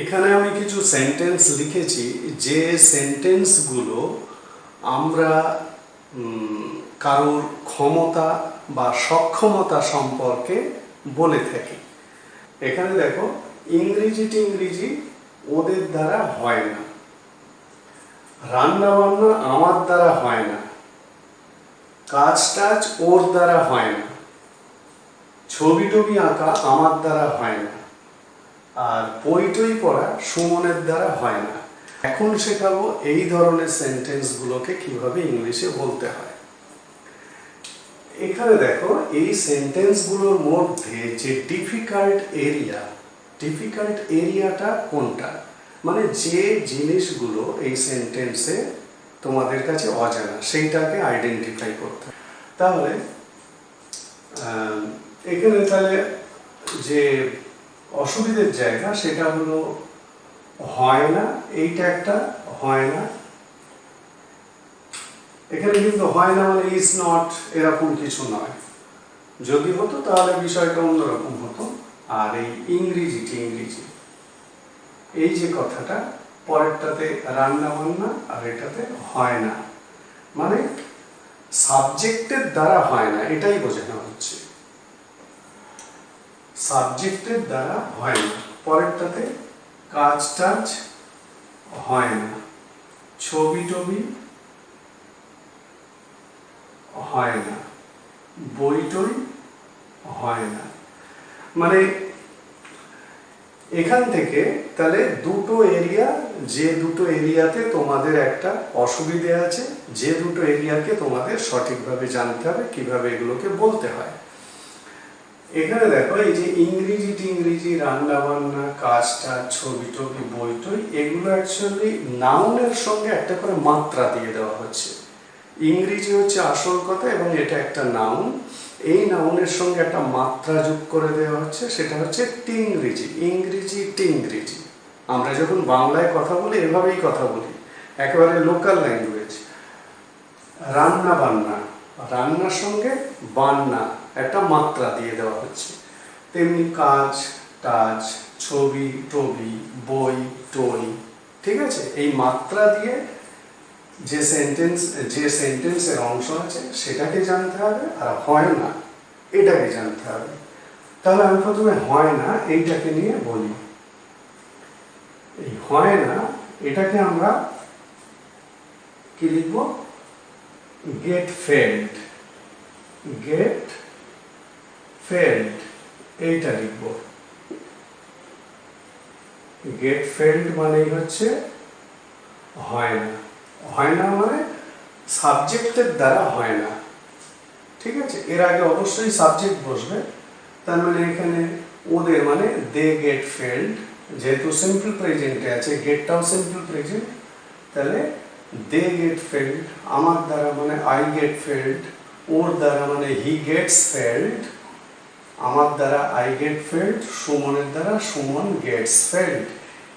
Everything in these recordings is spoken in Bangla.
এখানে আমি কিছু সেন্টেন্স লিখেছি, যে সেন্টেন্সগুলো আমরা কারোর ক্ষমতা বা সক্ষমতা সম্পর্কে বলে থাকি। এখানে দেখো, ইংরেজি টিংরেজি ওদের দ্বারা হয় না। রান্না বান্না আমার দ্বারা হয় না। কাজ টাজ ওর দ্বারা হয় না। ছবি টবি আঁকা আমার দ্বারা হয় না। আর বই টই পড়া সুমনের দ্বারা হয় না। এখন শেখাবো এই ধরনের সেন্টেন্সগুলোকে কীভাবে ইংলিশে বলতে হয়। এখানে দেখো, এই সেন্টেন্সগুলোর মধ্যে যে ডিফিকাল্ট এরিয়া ডিফিকাল্ট এরিয়াটা কোনটা? মানে যে জিনিসগুলো এই সেন্টেন্সে তোমাদের কাছে অজানা, সেইটাকে আইডেন্টিফাই করতে। তাহলে এখানে তাহলে যে অসুবিধের জায়গা, সেটা হলো হয় না, এইটা একটা হয় না। এখানে কিন্তু হয় না মানে ইজ নট এরকম কিছু নয়। যদি হতো তাহলে বিষয়টা অন্যরকম হতো। আর এই ইংরেজিটি ইংরেজি, এই যে কথাটা, পরেরটাতে রান্না বান্না আর এটাতে হয় না। মানে সাবজেক্টের দ্বারা হয় না, এটাই বোঝানো হচ্ছে। সাবজেক্টের দ্বারা হয় না। পরেরটাতে কাজ টাজ হয় না। ছবি টবি হয় না। বই টই হয় না। মানে এখান থেকে তাহলে দুটো এরিয়া, যে দুটো এরিয়াতে তোমাদের একটা অসুবিধে আছে, যে দুটো এরিয়াকে তোমাদের সঠিকভাবে জানতে হবে, কীভাবে এগুলোকে বলতে হয়। এখানে দেখো, এই যে ইংরেজি টিংরেজি, রান্না বান্না কাজ টাজ ছবি টবি, বই টই, এগুলো অ্যাকচুয়ালি নাউনের সঙ্গে একটা করে মাত্রা দিয়ে দেওয়া হচ্ছে। ইংরেজি হচ্ছে আসল কথা এবং এটা একটা নাউন এই নাউনের সঙ্গে একটা মাত্রা যোগ করে দেওয়া হচ্ছে, সেটা হচ্ছে টিংরেজি, ইংরেজি টিংরেজি। আমরা যখন বাংলায় কথা বলি, এভাবেই কথা বলি। একেবারে লোকাল ল্যাঙ্গুয়েজ রান্না বান্না রান্নার সঙ্গে বান্না। একটা মাত্রা দিয়ে দেওয়া হচ্ছে। তেমনি কাজ টাজ ছবি, টবি, বই, টই, ঠিক আছে? এই মাত্রা দিয়ে যে সেন্টেন্স যে সেন্টেন্সের অংশ আছে, সেটাকে জানতে হবে আর হয় না, এটাকে জানতে হবে। তাহলে আমি প্রথমে হয় না, এইটাকে নিয়ে বলি। এই হয় না, এটাকে আমরা কি লিখব? গেট ফেল্ড গেট ফেল্ড এইটা লিখব। গেট ফেল্ড মানেই হচ্ছে হয় না। হয় না মানে সাবজেক্টের দ্বারা হয় না। ঠিক আছে? এর আগে অবশ্যই সাবজেক্ট বসবে। তার মানে এখানে ওদের মানে দে গেট ফেল্ড যেহেতু সিম্পল প্রেজেন্টে আছে গেটটাও সিম্পল প্রেজেন্ট তাহলে দে গেট ফেল্ড আমার দ্বারা মানে আই গেট ফেল্ড ওর দ্বারা মানে হি গেটস ফেল্ড আমার দ্বারা আই গেট ফেল্ড সুমনের দ্বারা সুমন গেটস ফেল্ড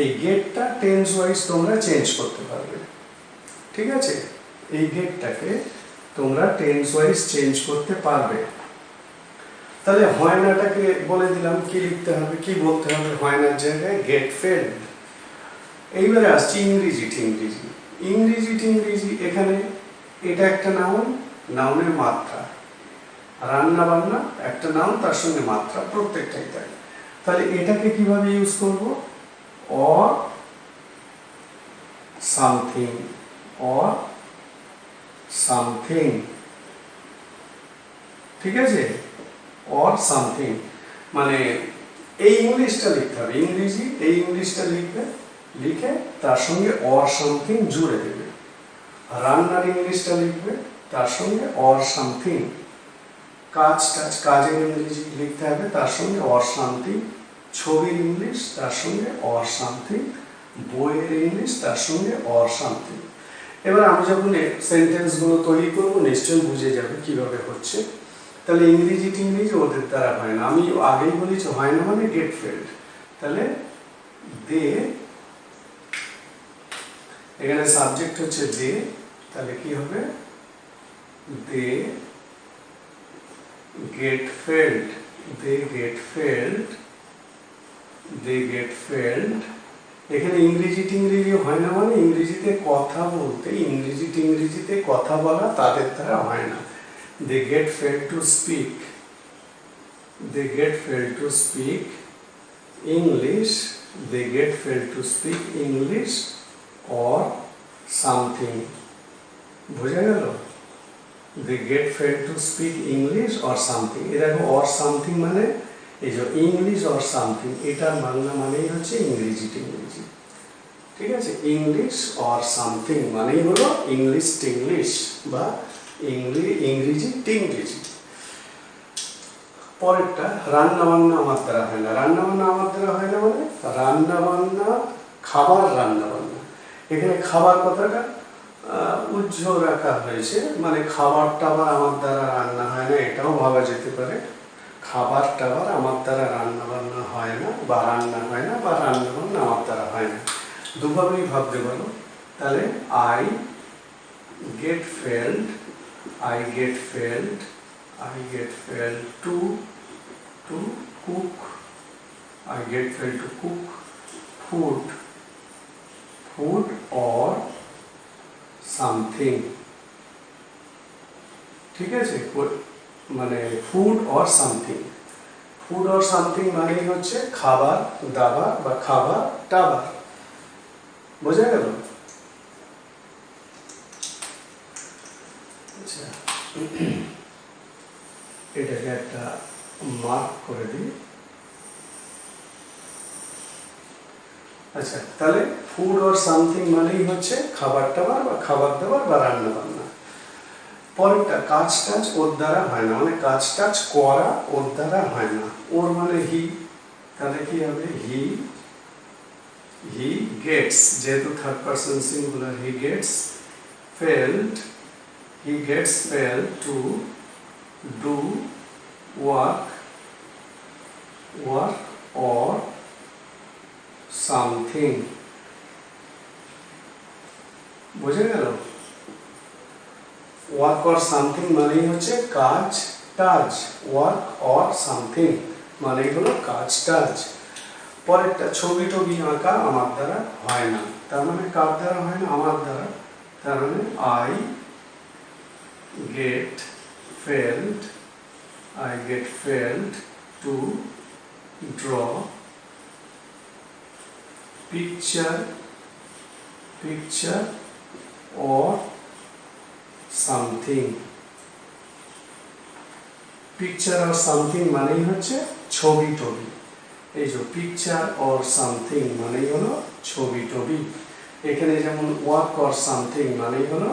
এই গেটটা টেন্স ওয়াইজ তোমরা চেঞ্জ করতে পারবে। ঠিক আছে? এই গেটটাকে তোমরা টেন্স ওয়াইজ চেঞ্জ করতে পারবে। তাহলে হয়নাটাকে বলে দিলাম, কি লিখতে হবে, কি বলতে হবে হয়নার জায়গায়? গেট ফেল্ড এইবারে আসছি ইংরেজি ঠিংরেজি ইংরেজি ঠিংরেজি এখানে এটা একটা নাউন নাউনের মাত্রা। রান্না বান্না একটা নাম, তার সঙ্গে মাত্রা, প্রত্যেকটাই তাই। তাহলে এটাকে কীভাবে ইউজ করব? অর সামথিং অর সামথিং ঠিক আছে? অর সামথিং মানে এই ইংলিশটা লিখতে হবে। ইংরেজি, এই ইংলিশটা লিখবে, লিখে তার সঙ্গে অর সামথিং জুড়ে দেবে। রান্নার ইংলিশটা লিখবে, তার সঙ্গে অর সামথিং কাজ টাজ কাজের ইংরেজি লিখতে হবে, তার সঙ্গে অশান্তি। ছবির ইংলিশ, তার সঙ্গে অশান্তি। বইয়ের ইংলিশ, তার সঙ্গে অশান্তি। এবার আমি যখন সেন্টেন্সগুলো তৈরি করব, নিশ্চয়ই বুঝে যাবে কীভাবে হচ্ছে। তাহলে ইংরেজি টিংরেজি ওদের দ্বারা হয় না। আমি আগেই বলেছি, হয় না মানে গেট ফেল্ড তাহলে দে, এখানে সাবজেক্ট হচ্ছে দে, তাহলে কি হবে? দে get failed they get failed they get failed এখানে ইংরেজি টিংরেজি হয় না মানে ইংরেজিতে কথা বলতে, ইংরেজি টিংরেজিতে কথা বলা তাদের দ্বারা হয় না। They get fail to speak they get fail to speak English they get fail to speak English or something বোঝা গেল? They get fail to speak English or something দেখো অর সামথিং মানে এই যে ইংলিশ অর সামথিং এটার বাংলা মানেই হচ্ছে ইংরেজি টিংরেজি ঠিক আছে? ইংলিশ অর সামথিং মানেই হলো ইংলিশ টিংলিশ বা ইংরেজি টিংরেজি পরেরটা রান্না বান্না আমার দ্বারা হয় না। রান্না বান্না আমার দ্বারা হয় না মানে রান্না বান্না খাবার রান্না বান্না এখানে খাবার কথাটা উজ্জ্বল রাখা হয়েছে। মানে খাবার টাবার আমার দ্বারা রান্না হয় না, এটাও ভাবা যেতে পারে। খাবার টাবার আমার দ্বারা রান্না বান্না হয় না, বা রান্না হয় না, বা রান্না বান্না আমার দ্বারা হয় না। দুভাবেই ভাবতে পারো তাহলে I get failed I get failed I get failed to to cook I get failed to cook food food or something ঠিক আছে? মানে food or something food or something মানেই হচ্ছে খাবার, দাবার বা খাবার টাবার বোঝা গেল? আচ্ছা। এটাকে একটা মার্ক করে দিই। আচ্ছা তাহলে ফুড অর সামথিং মানেই হচ্ছে খাবার টাবার বা খাবার দাবার বা রান্না বান্না। পরেরটা, কাজ টাজ ওর দ্বারা হয় না মানে কাজ টাজ করা ওর দ্বারা হয় না। ওর মানে হি তাহলে কি হবে? হি হি গেটস যেহেতু third person singular he gets failed he gets fail to do work work or something. বুঝে গেল? ওয়ার্ক অর সামথিং মানেই হচ্ছে কাজ, টাজ। ওয়ার্ক অর সামথিং মানেই হলো কাজ, টাজ। পরেরটা ছবি টবি আঁকা আমার দ্বারা হয় না। তার মানে কার দ্বারা হয় না? আমার দ্বারা। তার মানে I get failed, I get failed to draw picture picture or something. Picture or something মানেই হচ্ছে ছবি টবি। এই যে পিকচার অর সামথিং মানেই হলো ছবি টবি। এখানে যেমন ওয়ার্ক অর সামথিং মানেই হলো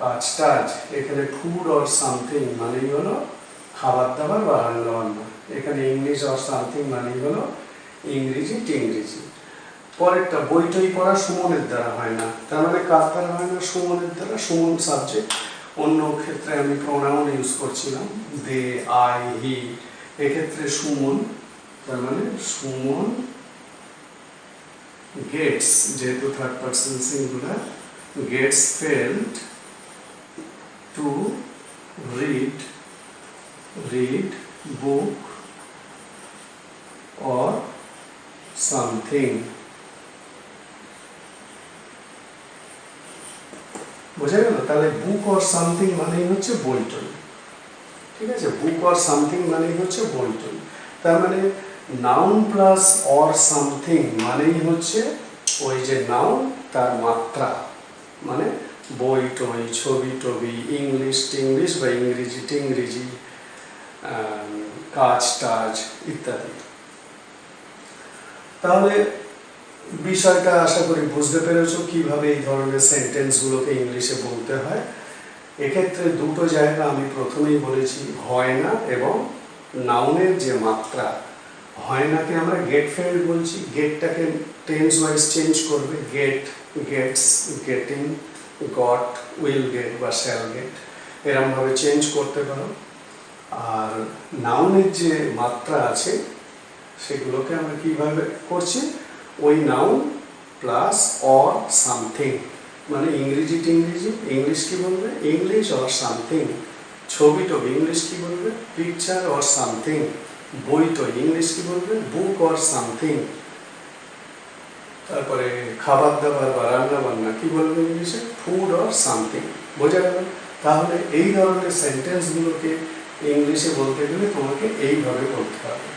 কাজ টাজ। এখানে ফুড অর সামথিং মানেই হলো খাবার দাবার বা রান্না এখানে ইংলিশ অর সামথিং মানেই হলো ইংরেজি টিংরেজি পরেরটা বই টই পড়া সুমনের দ্বারা হয় না। তার মানে কার দ্বারা হয় না? সুমনের দ্বারা। সুমন সাবজেক্ট অন্য ক্ষেত্রে আমি প্রোনাউন ইউজ করছিলাম। দে আই হি এক্ষেত্রে সুমন, তার মানে সুমন গেটস যেহেতু third person singular gets failed to read read book or something বোঝা গেল? তাহলে বুক অর সামথিং মানেই হচ্ছে বইটই ঠিক আছে? বুক অর সামথিং মানেই হচ্ছে বইটই তার মানে নাউন প্লাস অর সামথিং মানেই হচ্ছে ওই যে নাউন তার মাত্রা। মানে বই টই, ছবি টবি, ইংলিশ টিংলিশ বা ইংরেজি টিংরেজি কাজ টাজ ইত্যাদি। তাহলে বিষয়টা আশা করি বুঝতে পেরেছ কীভাবে এই ধরনের সেন্টেন্সগুলোকে ইংলিশে বলতে হয়। এক্ষেত্রে দুটো জায়গা আমি প্রথমেই বলেছি, হয় না এবং নাউনের যে মাত্রা, হয় নাকে আমরা গেট ফেল্ড বলছি। গেটটাকে টেন্স ওয়াইজ চেঞ্জ করবে। Get gets getting got will get বা শ্যাল গেট এরমভাবে চেঞ্জ করতে পারো। আর নাউনের যে মাত্রা আছে সেগুলোকে আমরা কীভাবে করছি? ওই নাউন প্লাস অর সামথিং মানে ইংরেজি টিংরেজি ইংলিশ কি বলবে? ইংলিশ অর সামথিং ছবি তো ইংলিশ কি বলবে? পিকচার অর সামথিং বই তো ইংলিশ কি বলবে? বুক অর সামথিং তারপরে খাবার দাবার বা রান্না বান্না কি বলবে ইংলিশে? ফুড অর সামথিং বোঝা গেল? তাহলে এই ধরনের সেন্টেন্সগুলোকে ইংলিশে বলতে গেলে তোমাকে এইভাবে বলতে হবে।